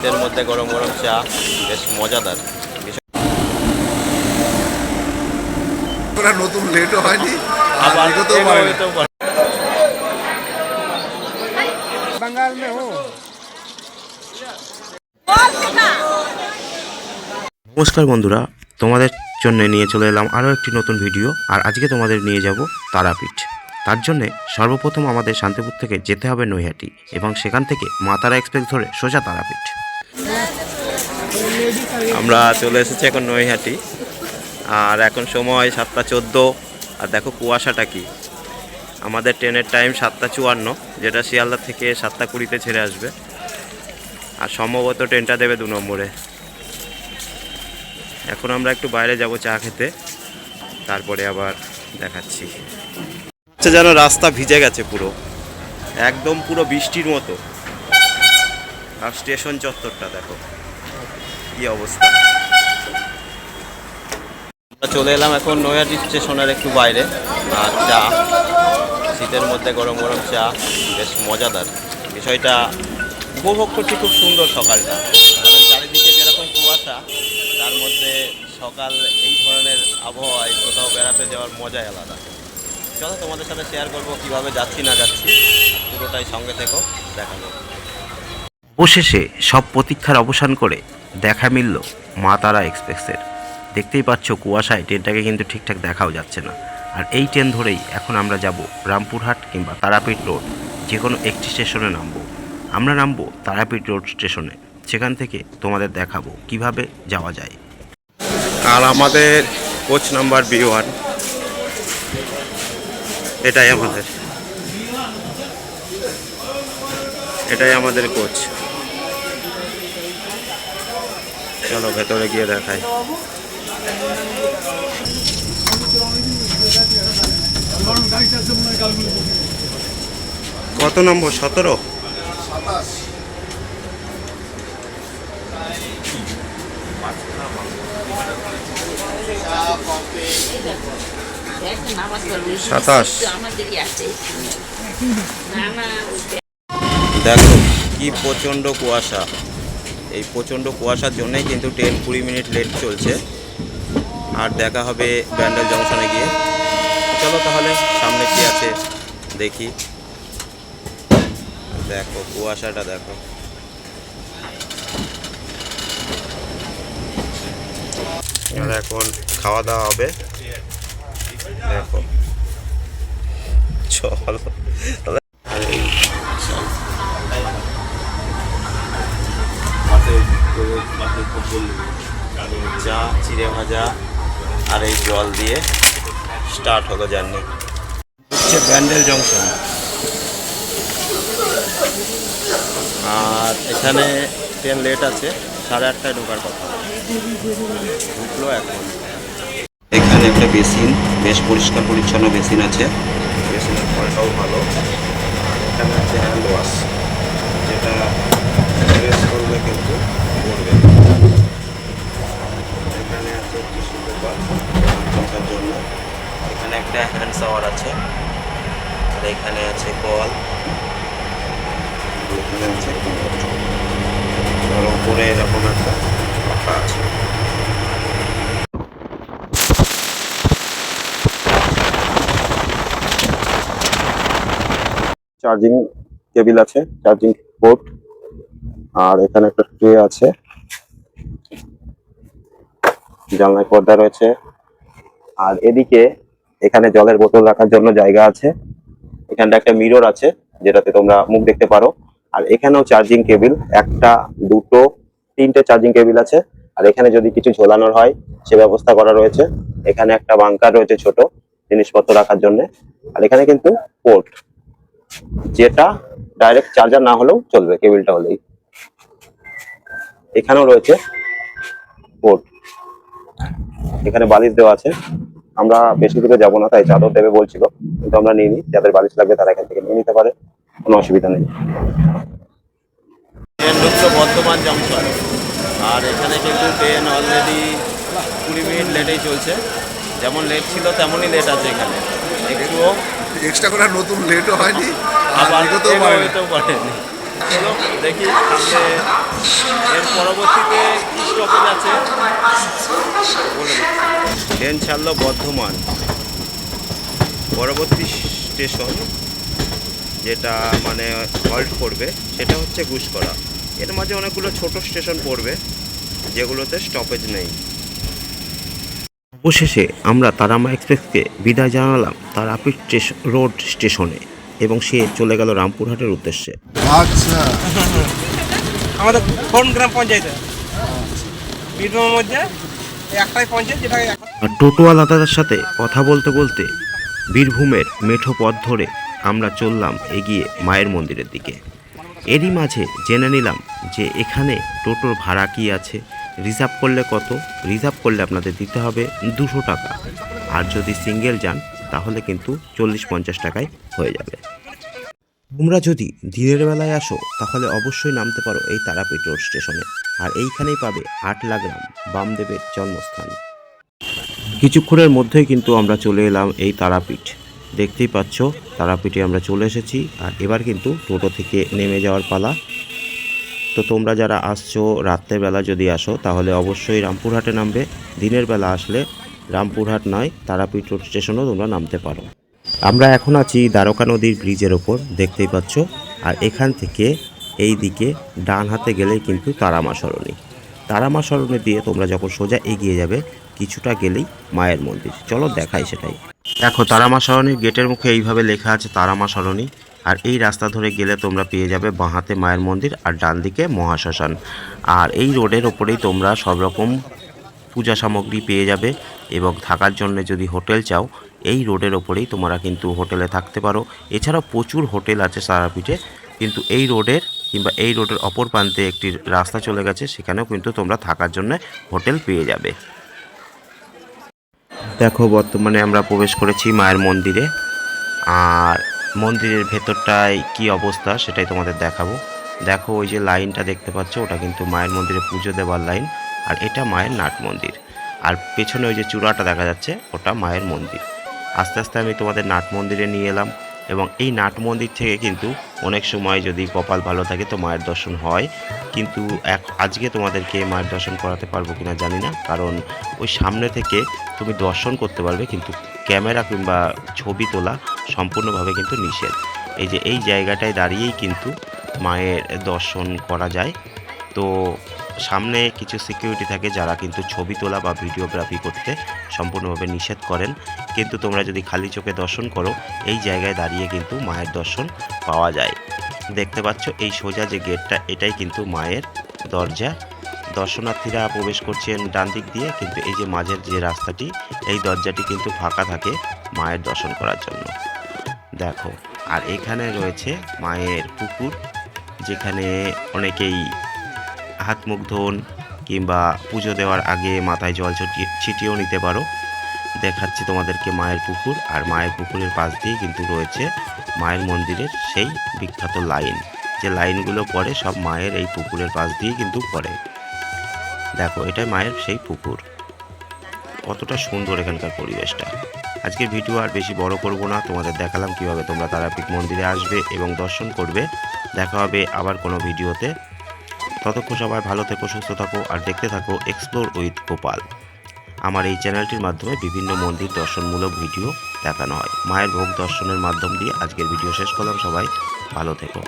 শীতের মধ্যে গরম গরম চা বেশ মজাদার। নতুন লেটও হয়নি? বাঙ্গাল মে নমস্কার বন্ধুরা তোমাদের জন্য নিয়ে চলে এলাম আরও একটি নতুন ভিডিও আর আজকে তোমাদের নিয়ে যাব তারাপীঠ। তার জন্যে সর্বপ্রথম আমাদের শান্তিপুর থেকে যেতে হবে নৈহাটি এবং সেখান থেকে মাতারা এক্সপ্রেস ধরে সোজা তারাপীঠ। আমরা চলে এসেছি এখন নৈহাটি। আর এখন সময় সাতটা চোদ্দ। আর দেখো কুয়াশাটা কি। আমাদের ট্রেনের টাইম সাতটা চুয়ান্ন, যেটা শিয়ালদা থেকে সাতটা কুড়িতে ছেড়ে আসবে। আর সম্ভবত ট্রেনটা দেবে দু নম্বরে। এখন আমরা একটু বাইরে যাব চা খেতে। তারপরে আবার দেখাচ্ছি। আচ্ছা যেন রাস্তা ভিজে গেছে পুরো। একদম পুরো বৃষ্টির মতো। আর স্টেশন চত্বরটা দেখো। কি অবস্থা। চলে এলাম এখন নৈহাটি স্টেশনের একটু বাইরে। আর চা। শীতের মধ্যে গরম গরম চা, বেশ মজাদার। বিষয়টা উপভোগ করছি খুব সুন্দর সকালটা। কারণ চারিদিকে যেরকম কুয়াশা, তার মধ্যে সকাল এই ধরনের আবহাওয়ায় কোথাও বেড়াতে যাওয়ার মজাই আলাদা। চলো তোমাদের সাথে শেয়ার করব কীভাবে যাচ্ছি না যাচ্ছি। পুরোটাই সঙ্গে থেকো দেখাবো। অবশেষে সব প্রতীক্ষার অবসান করে দেখা মিলল মা তারা এক্সপ্রেসের। দেখতেই পাচ্ছ কুয়াশায় ট্রেনটাকে কিন্তু ঠিকঠাক দেখাও যাচ্ছে না। আর এই ট্রেন ধরেই এখন আমরা যাব রামপুরহাট কিংবা তারাপীঠ রোড যে কোনো একটি স্টেশনে নামবো। আমরা নামবো তারাপীঠ রোড স্টেশনে। সেখান থেকে তোমাদের দেখাবো কীভাবে যাওয়া যায়। আর আমাদের কোচ নাম্বার বি ওয়ান। এটাই আমাদের। এটাই আমাদের কোচ। চলো ভেতরে গিয়ে দেখাই। কত নম্বর সতেরো? সাতাশ। দেখো কি প্রচণ্ড কুয়াশা। এই প্রচণ্ড কুয়াশার জন্যই কিন্তু ট্রেন কুড়ি মিনিট লেট চলছে। আর দেখা হবে ব্যান্ডেল জংশনে গিয়ে। চলো তাহলে, সামনে কি আছে দেখি। দেখো, কুয়াশাটা দেখো। এখন খাওয়া দাওয়া হবে। দেখো। চলো চা, চিড়ে ভাজা আর এই জল দিয়ে স্টার্ট হলো জার্নি হচ্ছে ব্যান্ডেল জংশন আর এখানে ট্রেন লেট আছে, সাড়ে আটটায় ঢোকার কথা। ঢুকলো এখন। এখানে একটা বেসিন বেশ পরিষ্কার পরিচ্ছন্ন বেসিন আছে। বেসিনের ফলটাও ভালো। এখানে আছে হ্যান্ড ওয়াশ যেটা ড্রেস করলে কিন্তু পড়বে। এখানে আছে টিস্যু পেপার মোছার জন্য। এখানে একটা হ্যান্ড শাওয়ার আছে। আর এখানে আছে কল এখানে আছে উপরে এরকম একটা পাখা আছে। চার্জিং কেবিল আছে। চার্জিং পোর্ট এখানে একটা ট্রে আছে। জানলায় পর্দা রয়েছে। আর এদিকে এখানে জলের বোতল রাখার জন্য জায়গা আছে। এখানটা একটা মিরর আছে, যেটাতে তোমরা মুখ দেখতে পারো। আর এখানেও চার্জিং কেবিল, একটা, দুটো, তিনটে চার্জিং কেবিল আছে। আর এখানে যদি কিছু ঝোলানোর হয়, সে ব্যবস্থা করা রয়েছে। এখানে একটা বাংকার রয়েছে ছোট, জিনিসপত্র রাখার জন্য। আর এখানে কিন্তু পোর্ট, যেটা ডাইরেক্ট চার্জার না হলেও চলবে, কেবিলটা হলেই। এখানেও রয়েছে পোর্ট এখানে বালিশ দেওয়া আছে। আমরা বেশি দূরে যাব না তাই চাদর দেবে বলছিল কিন্তু আমরা নিয়ে নিই যাদের বালিশ লাগবে তারা এখান থেকে নিয়ে নিতে পারে কোনো অসুবিধা নেই। Train Bardhaman junction. আর এখানে কিন্তু ট্রেন অলরেডি কুড়ি মিনিট লেটেই চলছে। যেমন লেট ছিল তেমনই লেট আছে এখানে। একটুও এক্সট্রা করে নতুন লেটও হয়নি আর আবার বিগতও পারেনি। চলো দেখি সামনে এর পরবর্তীতে কি স্টপেজ আছে। ট্রেন ছাড়লো বর্ধমান। পরবর্তী স্টেশন, যেটা মানে হল্ট করবে, সেটা হচ্ছে গুসকরা এর মাঝে অনেকগুলো ছোট স্টেশন পড়বে, যেগুলোতে স্টপেজ নেই। অবশেষে আমরা তারামা এক্সপ্রেসকে বিদায় জানালাম তারাপীঠ রোড স্টেশনে এবং সে চলে গেল রামপুরহাটের উদ্দেশ্যে। আচ্ছা। আমাদের কোন গ্রাম পঞ্চায়েতে? বীরভূমের মধ্যে একটাই পঞ্চায়েত যেটা টোটোওয়ালাদার সাথে কথা বলতে বলতে বীরভূমের মেঠো পথ ধরে আমরা চললাম এগিয়ে মায়ের মন্দিরের দিকে। এরই মাঝে জেনে নিলাম যে এখানে টোটোর ভাড়া কি আছে রিজার্ভ করলে কত রিজার্ভ করলে আপনাদের দিতে হবে দুশো টাকা। আর যদি সিঙ্গেল যান তাহলে কিন্তু চল্লিশ পঞ্চাশ টাকায় হয়ে যাবে। তোমরা যদি দিনের বেলায় আসো, তাহলে অবশ্যই নামতে পারো এই তারাপীঠ রোড স্টেশনে আর এইখানেই পাবে আটলা গ্রাম বামদেবের জন্মস্থান। কিছুক্ষণের মধ্যেই কিন্তু আমরা চলে এলাম এই তারাপীঠ। দেখতেই পাচ্ছ, তারাপীঠে আমরা চলে এসেছি, আর এবার কিন্তু টোটো থেকে নেমে যাওয়ার পালা। তো তোমরা যারা আসছো, রাত্রেবেলা যদি আসো, তাহলে অবশ্যই রামপুরহাটে নামবে। দিনের বেলা আসলে রামপুরহাট নয়, তারাপীঠ রোড স্টেশনও তোমরা নামতে পারো। আমরা এখন আছি দ্বারকা নদীর ব্রিজের ওপর দেখতেই পাচ্ছ। আর এখান থেকে এই দিকে ডান হাতে গেলেই কিন্তু তারামা সরণি। তারামা সরণি দিয়ে তোমরা যখন সোজা এগিয়ে যাবে, কিছুটা গেলেই মায়ের মন্দির। চলো দেখাই সেটাই। দেখো, তারামা সরণির গেটের মুখে এইভাবে লেখা আছে তারামা সরণি। আর এই রাস্তা ধরে গেলে তোমরা পেয়ে যাবে বাঁহাতে মায়ের মন্দির আর ডান দিকে মহাশ্মশান। আর এই রোডের ওপরেই তোমরা সব রকম পূজা সামগ্রী পেয়ে যাবে এবং থাকার জন্য যদি হোটেল চাও, এই রোডের ওপরেই তোমরা কিন্তু হোটেলে থাকতে পারো। এছাড়াও প্রচুর হোটেল আছে সারাপীঠে, কিন্তু এই রোডের কিংবা এই রোডের অপর প্রান্তে একটি রাস্তা চলে গেছে, সেখানেও কিন্তু তোমরা থাকার জন্য হোটেল পেয়ে যাবে। দেখো, বর্তমানে আমরা প্রবেশ করেছি মায়ের মন্দিরে। আর মন্দিরের ভেতরটায় কি অবস্থা সেটাই তোমাদের দেখাবো। দেখো, ওই যে লাইনটা দেখতে পাচ্ছ, ওটা কিন্তু মায়ের মন্দিরে পুজো দেওয়ার লাইন। আর এটা মায়ের নাট মন্দির। আর পেছনে ওই যে চূড়াটা দেখা যাচ্ছে, ওটা মায়ের মন্দির। আস্তে আস্তে আমি তোমাদের নাট মন্দিরে নিয়ে এলাম এবং এই নাট মন্দির থেকে কিন্তু অনেক সময় যদি কপাল ভালো থাকে তো মায়ের দর্শন হয়। কিন্তু এক, আজকে তোমাদেরকে মায়ের দর্শন করাতে পারব কিনা জানি না, কারণ ওই সামনে থেকে তুমি দর্শন করতে পারবে, কিন্তু ক্যামেরা কিংবা ছবি তোলা সম্পূর্ণভাবে কিন্তু নিষেধ। এই যে এই জায়গাটায় দাঁড়িয়েই কিন্তু মায়ের দর্শন করা যায়। তো সামনে কিছু সিকিউরিটি থাকে যারা কিন্তু ছবি তোলা বা ভিডিওগ্রাফি করতে সম্পূর্ণভাবে নিষেধ করেন। কিন্তু তোমরা যদি খালি চোখে দর্শন করো, এই জায়গায় দাঁড়িয়ে কিন্তু মায়ের দর্শন পাওয়া যায়। দেখতে পাচ্ছ, এই সোজা যে গেটটা, এটাই কিন্তু মায়ের দরজা। দর্শনার্থীরা প্রবেশ করছেন ডান দিক দিয়ে, কিন্তু এই যে মাঝের যে রাস্তাটি, এই দরজাটি কিন্তু ফাঁকা থাকে মায়ের দর্শন করার জন্য। দেখো, আর এখানে রয়েছে মায়ের পুকুর, যেখানে অনেকেই হাত মুখ ধোন কিংবা পুজো দেওয়ার আগে মাথায় জল ছিটিয়ে, ছিটিয়েও নিতে পারো। দেখাচ্ছি তোমাদেরকে মায়ের পুকুর, আর মায়ের পুকুরের পাশ দিয়ে কিন্তু রয়েছে মায়ের মন্দিরের সেই বিখ্যাত লাইন। যে লাইনগুলো পড়ে সব মায়ের এই পুকুরের পাশ দিয়ে কিন্তু পড়ে। দেখো, এটাই মায়ের সেই পুকুর। কতটা সুন্দর এখানকার পরিবেশটা। আজকের ভিডিও আর বেশি বড় করব না। তোমাদের দেখালাম কীভাবে তোমরা তারাপীঠ মন্দিরে আসবে এবং দর্শন করবে। দেখা হবে আবার কোনো ভিডিওতে। ততক্ষণ সবাই ভালো থেকো, সুস্থ থাকো আর দেখতে থাকো এক্সপ্লোর উইথ গোপাল আমার এই চ্যানেলটির মাধ্যমে বিভিন্ন মন্দির দর্শনমূলক ভিডিও দেখানো হয়। মায়ের ভোগ দর্শনের মাধ্যম দিয়ে আজকের ভিডিও শেষ করলাম সবাই, ভালো থেকো।